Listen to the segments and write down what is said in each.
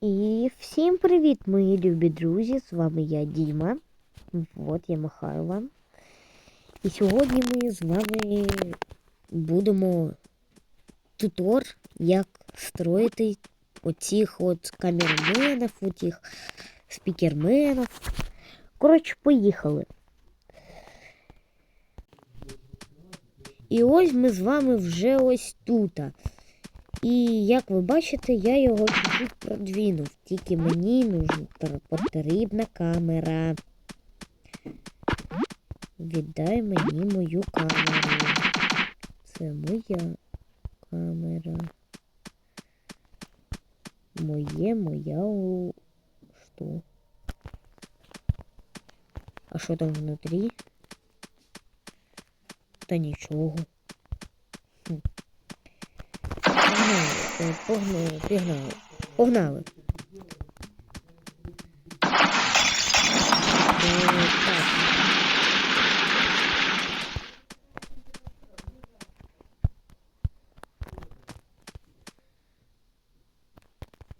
І всім привіт, мої любі друзі! З вами я Діма. От я махаю вам. І сьогодні ми з вами будемо тутор, як строїти оцих от камерменів, оцих спікерменів. Коротше, поїхали. І ось ми з вами вже ось тут. І як ви бачите, я його чуть-чуть продвинув. Тільки мені нужна потрібна камера. Віддай мені мою камеру. Це моя камера. Моє, моя у... Що? А що там внутрі? Та нічого. Хм. Погнали, е, погнали, пігнали. Погнали.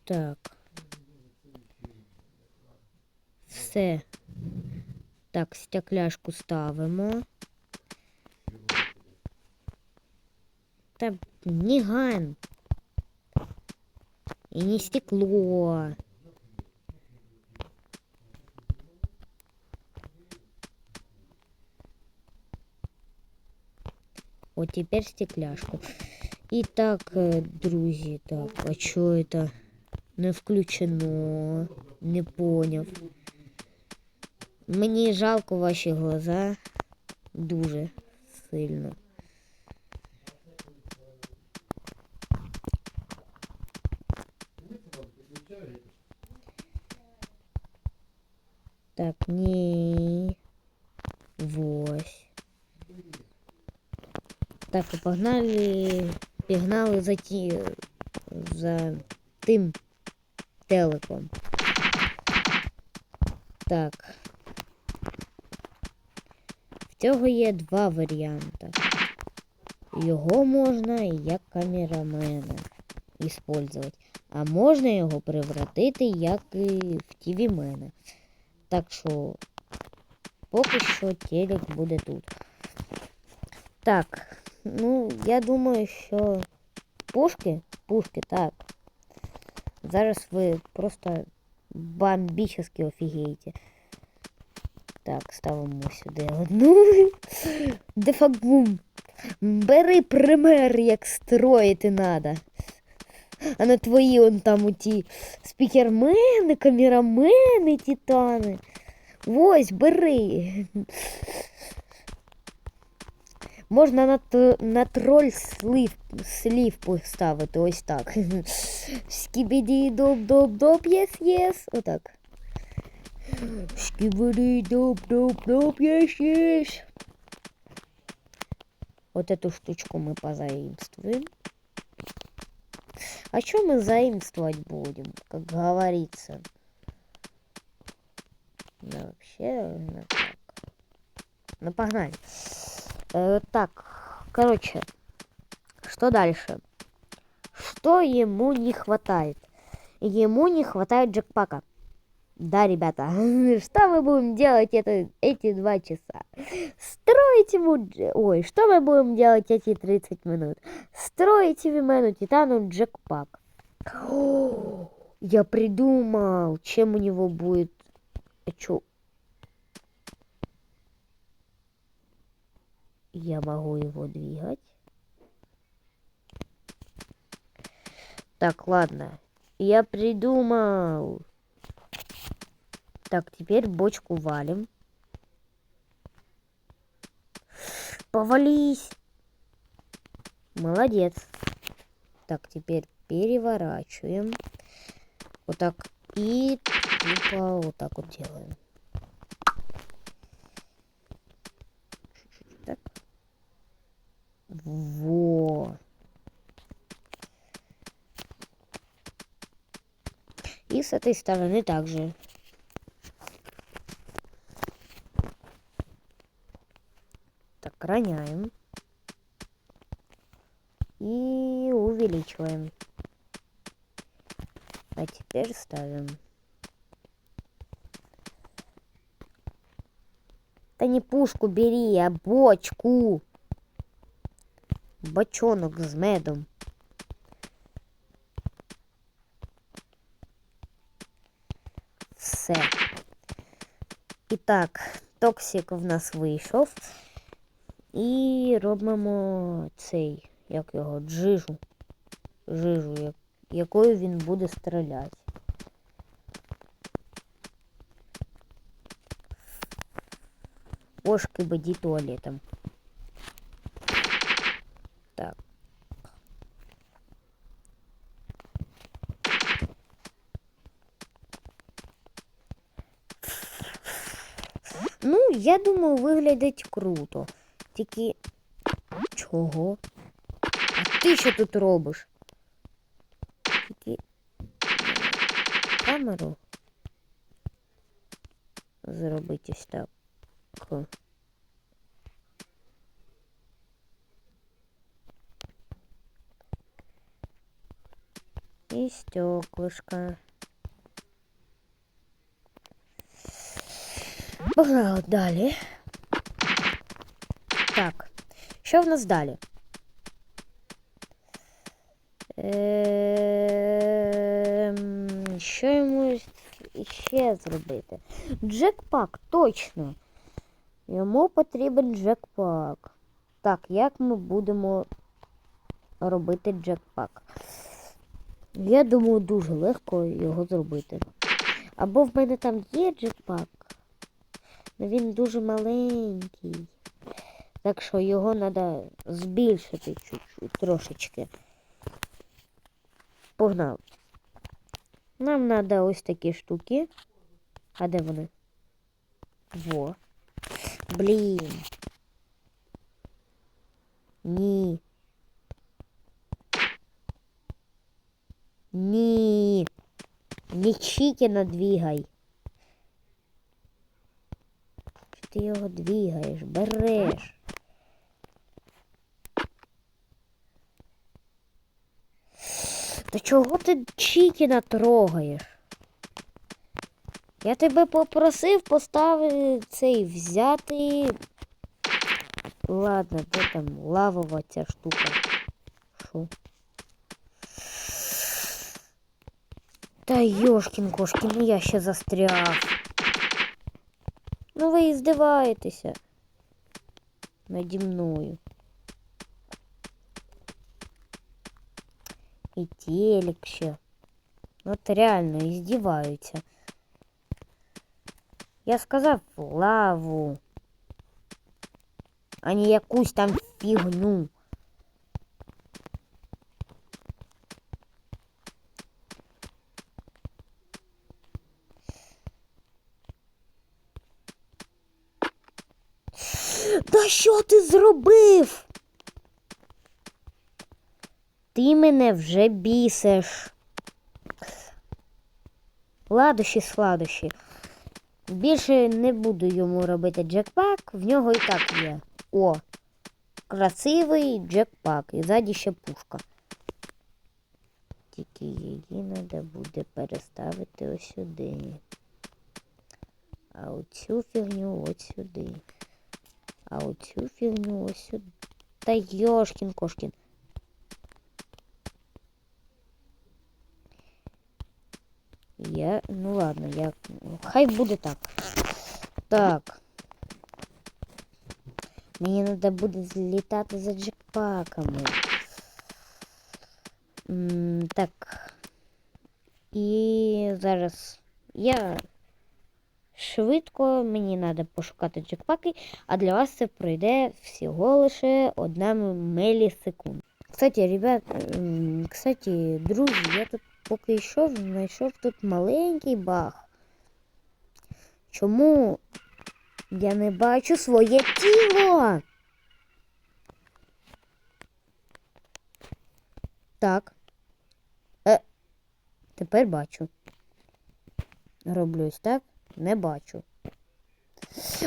Так. Все. Так, стекляшку ставимо. Та гань. И не стекло. Вот теперь стекляшку. І так, е, друзі, так, а що это не включено? Не поняв. Мені жалко ваші глаза дуже сильно. Так, ні. Вось. Так, погнали. Пігнали за ті. за тим телеком. Так. В цього є два варіанти. Його можна як камерамена использовать. А можна його превратити як і в тівімена. Так що поки що телек буде тут. Так, ну, я думаю, що пушки, пушки, так. Зараз ви просто бомбічно офігієте. Так, ставимо сюди одну. Дефагбум. Бери пример, як строїти надо. А на твої он там у ті спікермени, камерамени, титани. Ось, бери. Можна на, т- на троль слив, слів поставити ось так. Скібіді доп доп доп єс єс. Отак. Скібіді доп доп доп єс єс. Вот эту штучку мы позаимствуем. А что мы заимствовать будем, как говорится? Да, вообще, ну, так. Ну, погнали. Э, так, короче, что дальше? Что ему не хватает? Ему не хватает джекпака. Да, ребята, что мы будем делать это, эти два часа? Строить ему... дж- Ой, что мы будем делать эти 30 минут? Строить Вимену Титану джекпак. О, Я придумал, чем у него будет... А чё? Я могу его двигать. Так, ладно. Я придумал. Так, теперь бочку валим. Повались. Молодец. Так, теперь переворачиваем. Вот так. И тупо вот так вот делаем. Чуть-чуть Так. Во. И с этой стороны также. Так, роняем. И увеличиваем. А теперь ставим. Да не пушку бери, а бочку. Бочонок з медом. Все. І так, токсик в нас вийшов. І робимо цей, як його, джижу. Жижу, як, якою він буде стріляти. Кошки боді туалетом. Так. Ну, я думаю, виглядить круто. Тільки чого? А ти що тут робиш? Тільки камеру зробити ось так. І стеклышко. Погнали далі. Так, що в нас далі? Ем, Що йому ще зробити? Джекпак, точно. Йому потрібен джекпак. Так, як ми будемо робити джекпак? Я думаю, дуже легко його зробити. Або в мене там є джекпак, але він дуже маленький. Так що його треба збільшити чуть-чуть, трошечки. Погнав. Нам треба ось такі штуки. А де вони? Во. Блін. Ні. Ні. Не Чікіна. Чи ти його двігаєш? Береш. Та чого ти Чікіна трогаєш? Я тебе попросив поставити цей взяти. Ладно, де там лавова ця штука? Шо? Та йошкін кошкін, ну я ще застряг. Ну ви і здиваєтеся наді мною. І телек ще. От реально іздіваються. Я сказав лаву, а не якусь там фігню. Та що ти зробив? Ти мене вже бісиш. Ладощі, сладощі. Більше не буду йому робити джекпак, в нього і так є. О, красивий джекпак. І ззаді ще пушка. Тільки її треба буде переставити ось сюди. А оцю фігню ось сюди. А оцю фігню ось сюди. Та йошкін кошкін. Я. Ну ладно, я. Хай буде так. Так. Мені треба буде злітати за джекпаками. Так. І зараз я швидко мені треба пошукати джекпаки, а для вас це пройде всього лише одна мілісекунд. Кстати, ребят, кстати, друзі, я тут поки йшов, знайшов тут маленький баг. Чому я не бачу своє тіло? Так. Е, тепер бачу. Роблю ось так, не бачу.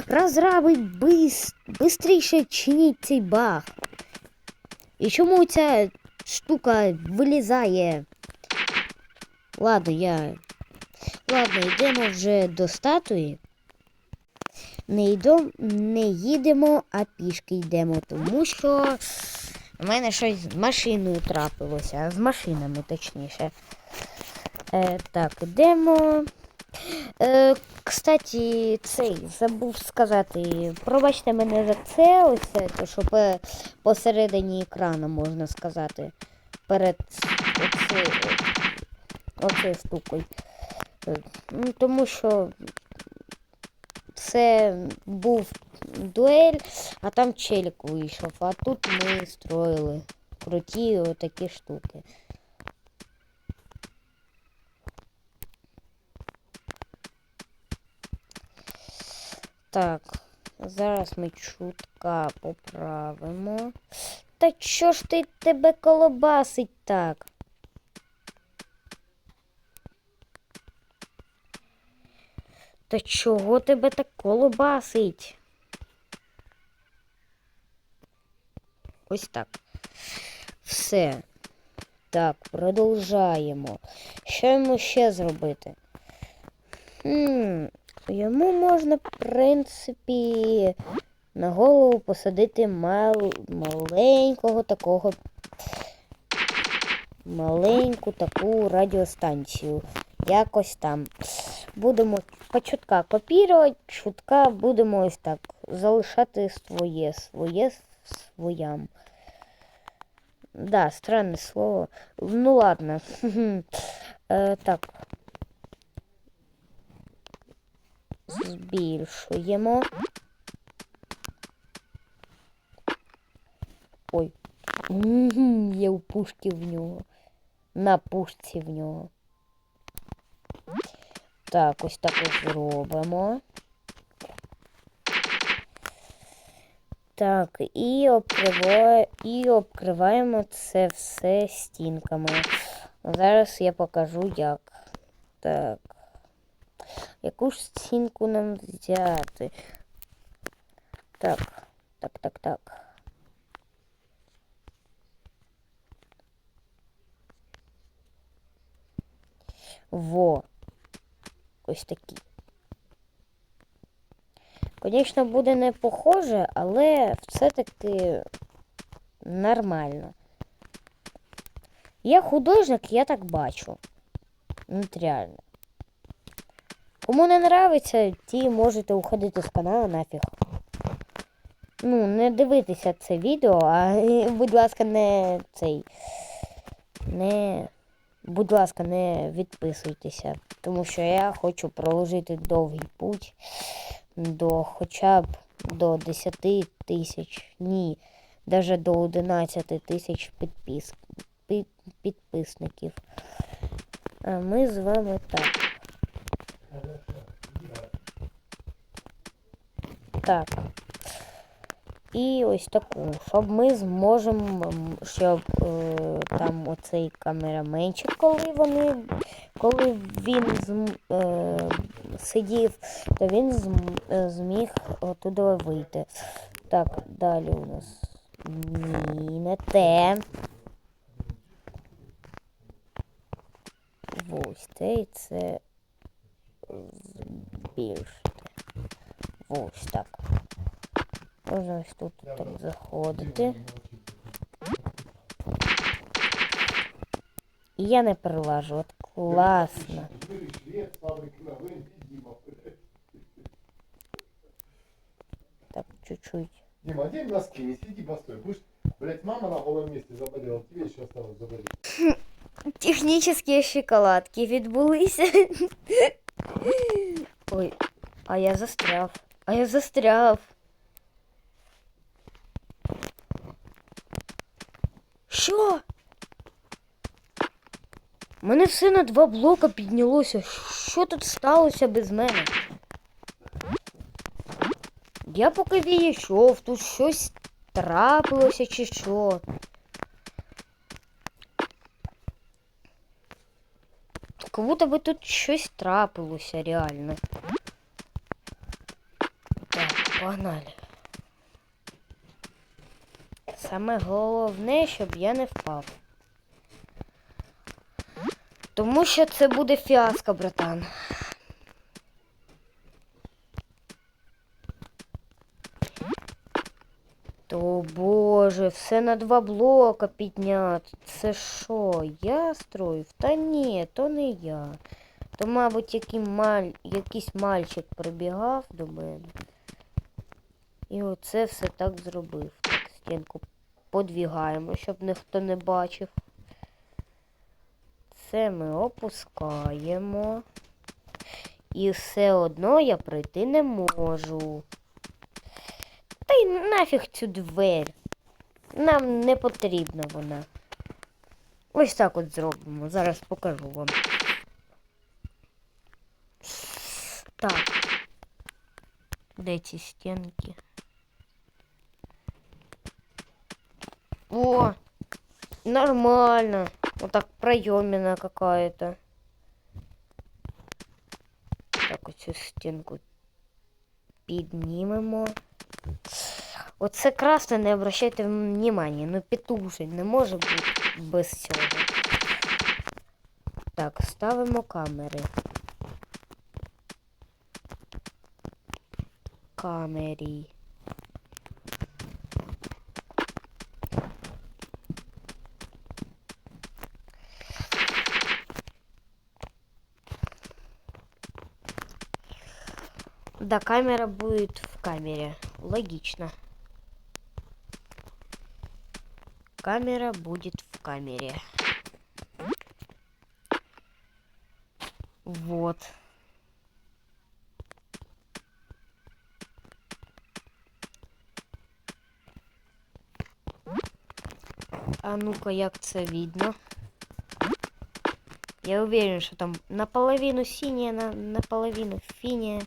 Розраби, бистріше чиніть цей баг. І чому ця штука вилізає? Ладно, я. Ладно, йдемо вже до статуї. Не йдемо, не їдемо, а пішки йдемо, тому що в мене щось з машиною трапилося, з машинами точніше. Е, так, йдемо. Е, кстати, цей забув сказати. Пробачте мене за це, ось це, то що посередині екрану можна сказати. Перед оце, оцею штукою. Е, ну, тому що це був дуель, а там челік вийшов, а тут ми строїли круті отакі штуки. Так, зараз ми чутка поправимо. Та чо ж ти тебе колобасить так? Та чого тебе так колобасить? Ось так. Все. Так, продовжаємо. Що йому ще зробити? Хм, йому можна, в принципі, на голову посадити мал... маленького такого. Маленьку таку радіостанцію. Якось там. Будемо по чутка копірувати, чутка будемо ось так залишати своє, своє своям. Да, странне слово. Ну ладно. Е, так. Збільшуємо. Ой. Є у пушки в нього. На пушці в нього. Так, ось так ось зробимо. Так, і обкриваємо, і обкриваємо це все стінками. Зараз я покажу як. Так. Яку ж стінку нам взяти? Так, так, так, так. Во. Ось такі. Звісно, буде не похоже, але все-таки нормально. Я художник, я так бачу. От реально. Кому не нравиться, ті можете уходити з каналу нафіг. Ну, не дивитися це відео, а будь ласка, не цей. Не. Будь ласка, не відписуйтеся, тому що я хочу проложити довгий путь до хоча б до 10 тисяч, ні, навіть до 11 тисяч підпис, під, підписників. А ми з вами так. Так. І ось таку, щоб ми зможемо, щоб е, там оцей камераменчик, коли вони, коли він е, сидів, то він е, зміг оттуда вийти. Так, далі у нас ні, не те. Ось це і це збільшити. Ось так. Можна ось тут так заходити. І я не переважу. От класно. Так, чуть-чуть. Дима, одень носки, не сиди босой. Пусть, блядь, мама на голом месте заболела, тебе еще осталось заболеть. Технічні шоколадки відбулися. Ой, а я застряв. А я застряв. Що? Мене все на два блока піднялося. Що тут сталося без мене? Я поки війшов, тут щось трапилося чи що. Как будто бы тут щось трапилося реально. Так, погнали. Саме головне, щоб я не впав. Тому що це буде фіаско, братан. То боже, все на два блока підняти. Це що, я строїв? Та ні, то не я. То, мабуть, який маль... якийсь мальчик прибігав до мене. І оце все так зробив. Стінку подвігаємо, щоб ніхто не бачив. Це ми опускаємо. І все одно я пройти не можу. Та й нафіг цю двері. Нам не потрібна вона. Ось так от зробимо. Зараз покажу вам. Так. Де ці стінки? О! Нормально. Вот так проемина какая-то. Так, оцю стінку піднімемо. Оце красне не обращайте внимання. Ну петушень не може бути без цього. Так, ставимо камери. Камері. Да, камера будет в камере. Логично. Камера будет в камере. Вот. А ну-ка, як видно? Я уверен, что там наполовину синяя, на, наполовину финяя.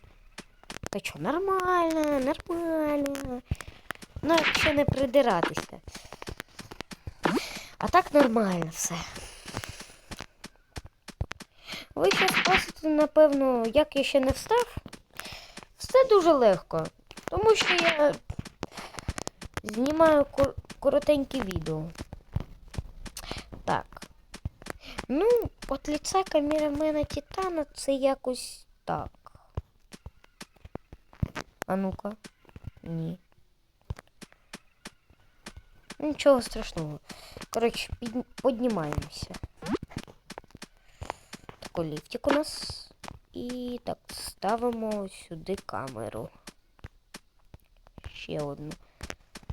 Та що, нормально, нормально. Ну, якщо не придиратися. А так нормально все. Ви ще спросите, напевно, як я ще не встав? Все дуже легко. Тому що я знімаю кор- коротенькі відео. Так. Ну, от лица камерамена Титана це якось так. А ну-ка. Ні. Нічого страшного. Коротше, під... піднімаємося. Такий ліфтик у нас. І так, ставимо сюди камеру. Ще одну.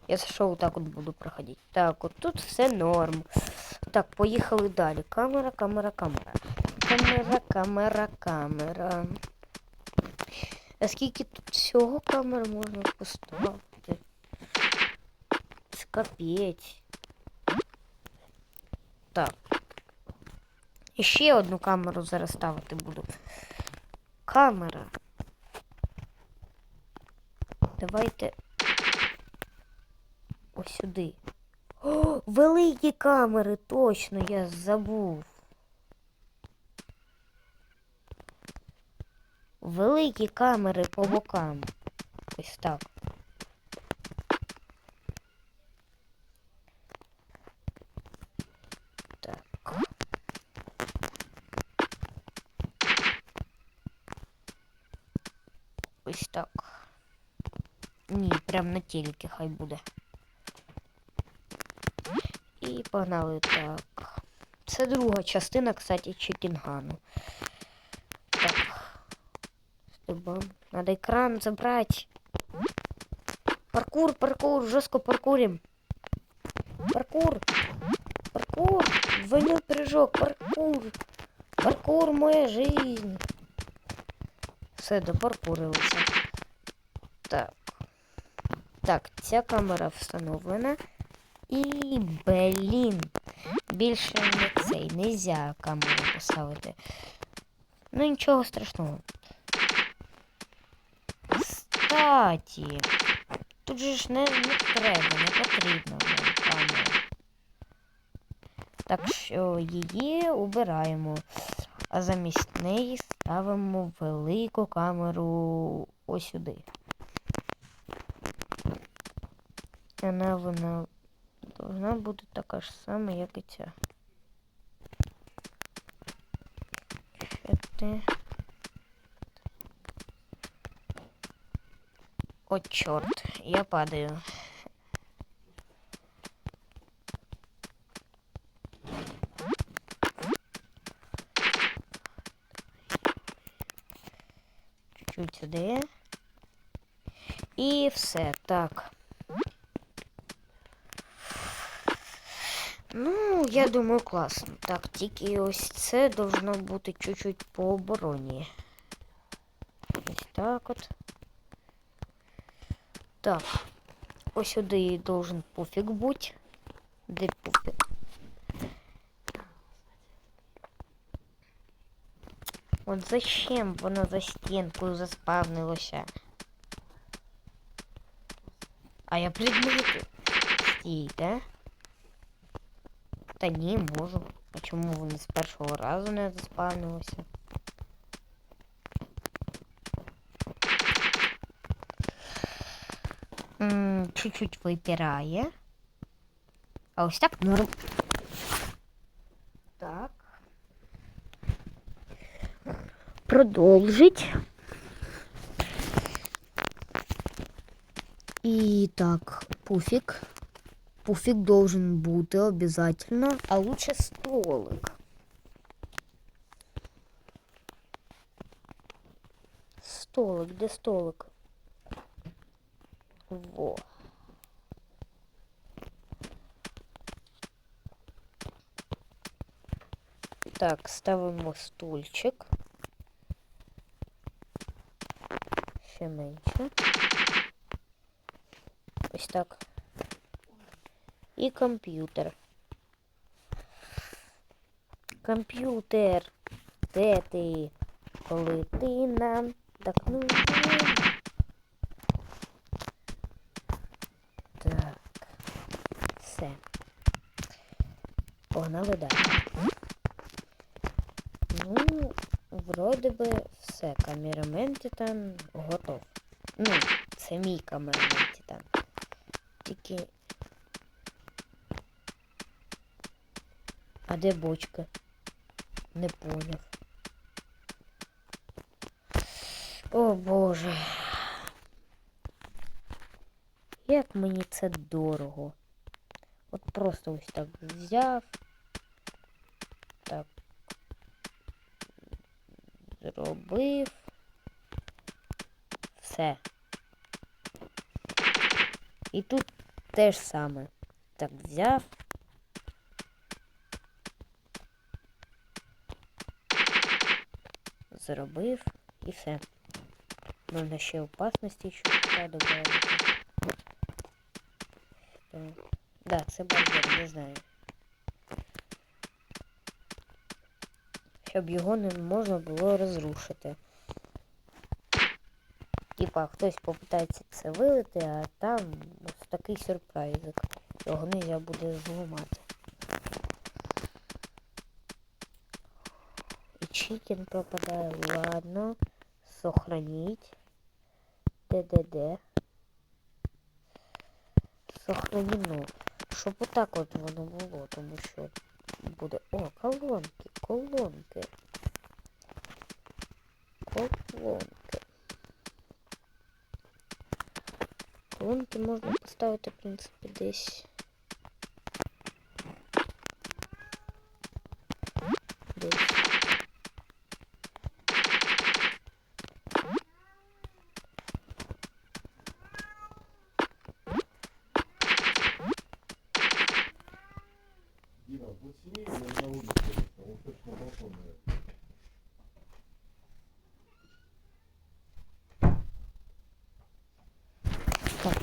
Я зайшов так от буду проходити. Так, от тут все норм. Так, поїхали далі. Камера, камера, камера. Камера, камера, камера. А скільки тут всього камер можна поставити? Це капець. Так. І ще одну камеру зараз ставити буду. Камера. Давайте. Ось сюди. О, великі камери, точно, я забув. Великі камери по бокам. Ось так. Так. Ось так. Ні, прям на телекі хай буде. І погнали так. Це друга частина, кстати, Чекінгану. Так. Надо экран забрать. Паркур, паркур, жестко паркурим. Паркур. Паркур. Двойной прыжок. Паркур. Паркур моя жизнь. Все, допаркурилися. Так. Так, ця камера встановлена. І, блін. Більше не цей. Нельзя камеру поставити. Ну нічого страшного. Кстати, тут же ж не, не треба, не потрібна нам камера. Так що її убираємо. А замість неї ставимо велику камеру ось сюди. Вона вона должна бути така ж сама, як і ця. ти. О, чорт, я падаю. Чуть-чуть сюди. І все, так. Ну, я думаю, класно. Так, тільки ось це должно бути чуть-чуть по обороні. Ось так от. Так. Ось сюди должен пуфік бути. Де пуфік? От зачем воно за стінкою заспавнилося? А я предмети. Стій, да? Та ні, можу. А чому вони з першого разу не заспавнилося? Чуть-чуть випирає. А ось так норм. Так. Продовжить. І так, пуфік. Пуфик должен бути обязательно, а лучше столик. Столик, де столик? Во. Так, ставимо стульчик. Ще менше. Ось так. І комп'ютер. Комп'ютер. Де ти? Коли ти нам так ну. Погнали далі. Ну, вроде би все. Камерамен Титан готов. Ну, це мій камерамен Титан. Тільки А де бочка? Не поняв. О боже. Як мені це дорого. От просто ось так взяв. Так. Зробив. Все. І тут те ж саме. Так взяв. зробив і все. Можна ще опасності ще додати. Так. Да, це бар'єр, не знаю. Щоб його не можна було розрушити. Типа хтось попитається це вилити, а там ось такий сюрпризик. Його не можна буде зламати. Чикен пропадає. Ладно. Сохранить. ДДД. Сохранено. Щоб отак от воно було, тому що буде... О, колонки, колонки. Колонки. Колонки можна поставити, в принципі, десь.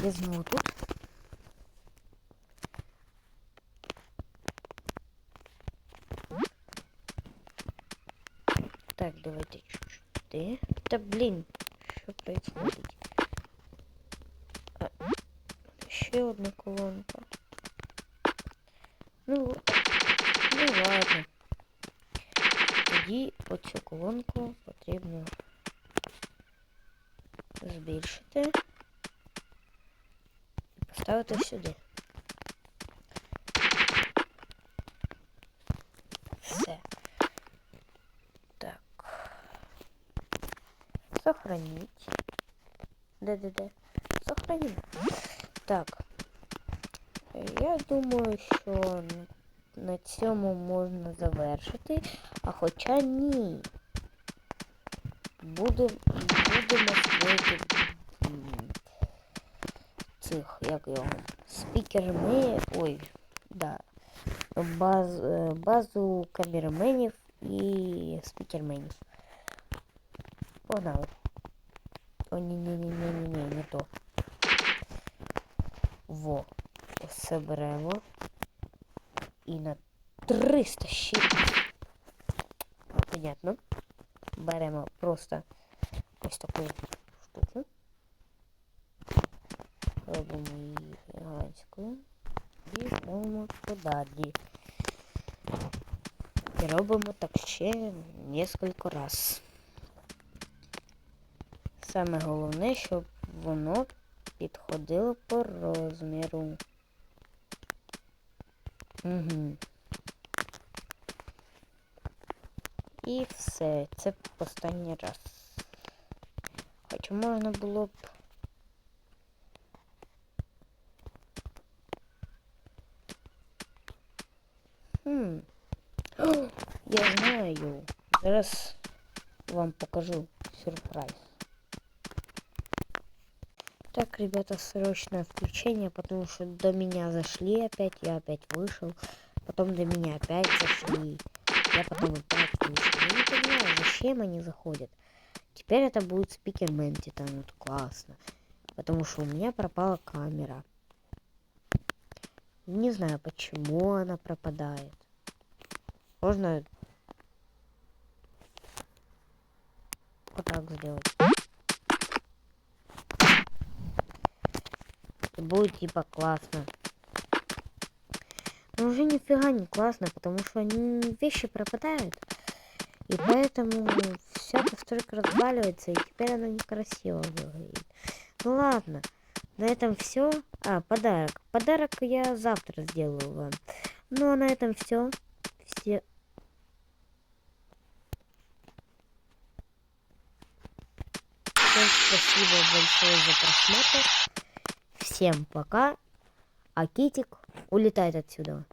Я знову тут. Так, давайте чуть-чуть. Да блин, что происходит? А, ще одна колонка. Поставити сюди. Все. Так. Сохранить. Да-да-да. Сохраним. Так. Я думаю, що на цьому можна завершити. А хоча ні. Будем, будемо створити цих, як його, спікерми. Ой, да. Баз, е, базу камераменів і спікерменів. Погнали. О, ні, ні, ні, ні, ні, ні, не то. Во. Це беремо. І на 300 ще. Понятно. Беремо просто ось таку штуку. Робимо її гігантською. І ставимо туди. І робимо так ще несколько раз. Саме головне, щоб воно підходило по розміру. Угу. І все. Це останній раз. Хоча можна було б. Я знаю. Зараз вам покажу сюрприз. Так, ребята, срочное включение, потому что до меня зашли опять, я опять вышел, потом до меня опять зашли, я потом опять вышел. Я не понимаю, зачем они заходят. Теперь это будет спикермен Титан, вот классно, потому что у меня пропала камера. Не знаю, почему она пропадает. Можно вот так сделать. И будет типа классно. Но уже нифига не классно, потому что они вещи пропадают. И поэтому вся постройка разваливается, и теперь она некрасиво выглядит. Ну ладно, на этом все. А, подарок. Подарок я завтра сделаю вам. Ну а на этом все. Все. Всем спасибо большое за просмотр. Всем пока. А Китик улетает отсюда.